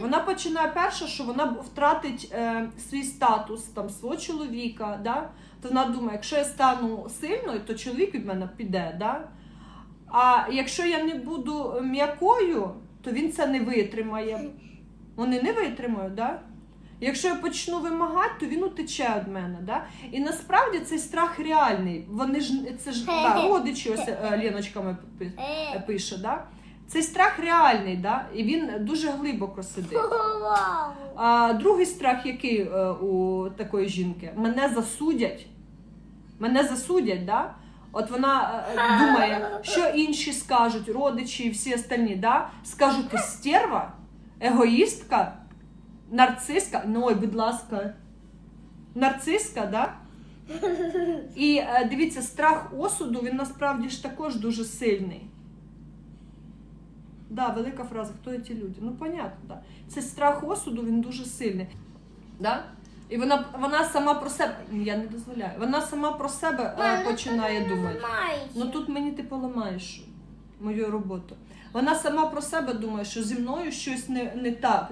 Вона починає перше, що вона втратить е, свій статус, там, свого чоловіка. Да? То вона думає, якщо я стану сильною, то чоловік від мене піде. Да? А якщо я не буду м'якою, то він це не витримає. Вони не витримають, да? Якщо я почну вимагати, то він утече від мене. Да? І насправді цей страх реальний. Вони ж це ж да, родичі, ось е, Леночками пи- Е, пише. Да? Цей страх реальний, да? і він дуже глибоко сидить. А другий страх, який е, у такої жінки? Мене засудять. Мене засудять, да? От вона е, думає, що інші скажуть, родичі і всі остальні, да? скажуть, ти стерва, егоїстка, нарцисска. Ну, ой, будь ласка, нарцисска, да? І е, дивіться, страх осуду, він насправді ж також дуже сильний. Да, велика фраза, хто ці люди? Ну, понятно, да. Це страх осуду, він дуже сильний. Да? І вона, вона сама про себе, я не дозволяю, вона сама про себе е, Мам, починає ну, думати. Ну тут мені ти поламаєш мою роботу. Вона сама про себе думає, що зі мною щось не, не так.